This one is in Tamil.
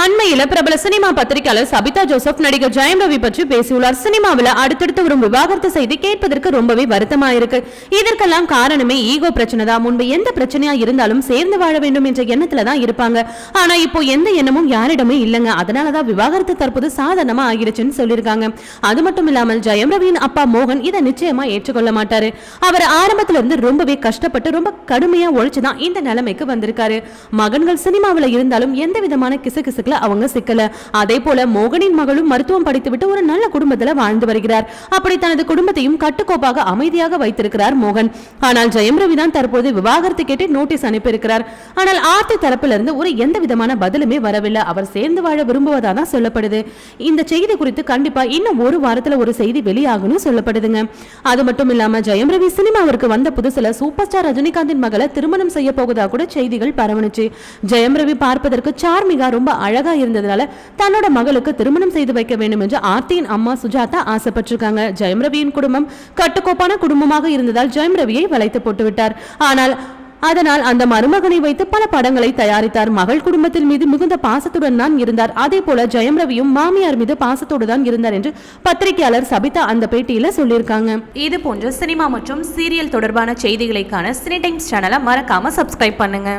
அண்மையில பிரபல சினிமா பத்திரிகையாளர் சபிதா ஜோசப் நடிகர் ஜெயம் ரவி பற்றி பேசியுள்ளார். சினிமாவில் அடுத்தடுத்து வரும் விவாகரத்து செய்தி கேட்பதற்கு ரொம்பவே வருத்தமா இருக்கு இதற்கெல்லாம் காரணமே ஈகோ பிரச்சனை தான். முன்பு எந்த பிரச்சனையா இருந்தாலும் சேர்ந்து வாழ வேண்டும் என்ற எண்ணத்துல தான் இருப்பாங்க. ஆனா இப்போ எந்த எண்ணமும் யாரிடமே இல்லைங்க. அதனாலதான் விவாகரத்து தற்போது சாதாரணமா ஆகிடுச்சுன்னு சொல்லியிருக்காங்க. அது மட்டும் இல்லாமல் ஜெயம் ரவியின் அப்பா மோகன் இதை நிச்சயமா ஏற்றுக்கொள்ள மாட்டாரு. அவர் ஆரம்பத்துல இருந்து ரொம்பவே கஷ்டப்பட்டு ரொம்ப கடுமையா உழைச்சுதான் இந்த நிலைமைக்கு வந்திருக்காரு. மகன்கள் சினிமாவில் இருந்தாலும் எந்த விதமான விஷயத்துல அவங்க சிக்கல. அதே போல மோகனின் மகளும் மருத்துவம் படித்துவிட்டு ஒரு நல்ல குடும்பத்துல வாழ்ந்து வருகிறார். அப்படி தனது குடும்பத்தையும் கட்டுக்கோப்பாக அமைதியாக வைத்திருக்கிறார் மோகன். ஆனால் ஜெயம் ரவி தான் தற்போது விவாகரத்து கேட்டு நோட்டீஸ் அனுப்பியிருக்கிறார். ஆனால் ஆர்த்தி தரப்பிலிருந்து ஒரு எந்த விதமான பதிலுமே வரவில்லை. அவர் சேர்ந்து வாழ விரும்புவதா தான் சொல்லப்படுது. இந்த செய்தி குறித்து கண்டிப்பா இன்னும் ஒரு வாரத்துல ஒரு செய்தி வெளியாகணும் சொல்லப்படுதுங்க. அது மட்டும் இல்லாம ஜெயம் ரவி சினிமாவிற்கு வந்த புதுசுல சூப்பர் ஸ்டார் ரஜினிகாந்தின் மகளை திருமணம் செய்ய போவதா கூட செய்திகள் பரவணுச்சு ஜெயம் ரவி பார்ப்பதற்கு சார்மிகா ரொம்ப அழகா இருந்ததுனால தன்னோட மகளுக்கு திருமணம் செய்து வைக்க வேண்டும் என்று ஆர்த்தியின் அம்மா சுஜாதா ஆசைப்பட்டிருக்காங்க. ஜெயம் ரவியின் குடும்பம் கட்டுக்கோப்பான குடும்பமாக இருந்ததால் ஜெயம் ரவியை வளைத்து போட்டு விட்டார் ஆனால் அதனால் அந்த மருமகனை வைத்து பல படங்களை தயாரித்தார். மகள் குடும்பத்தில் மீது மிகுந்த பாசத்துடன் தான் இருந்தார். அதே போல ஜெயம் ரவியும் மாமியார் மீது பாசத்தோடு தான் இருந்தார் என்று பத்திரிகையாளர் சபிதா அந்த பேட்டியில சொல்லியிருக்காங்க. இது போன்ற சினிமா மற்றும் சீரியல் தொடர்பான செய்திகளைக்கான சினி டைம்ஸ் சேனலை மறக்காம சப்ஸ்கிரைப் பண்ணுங்க.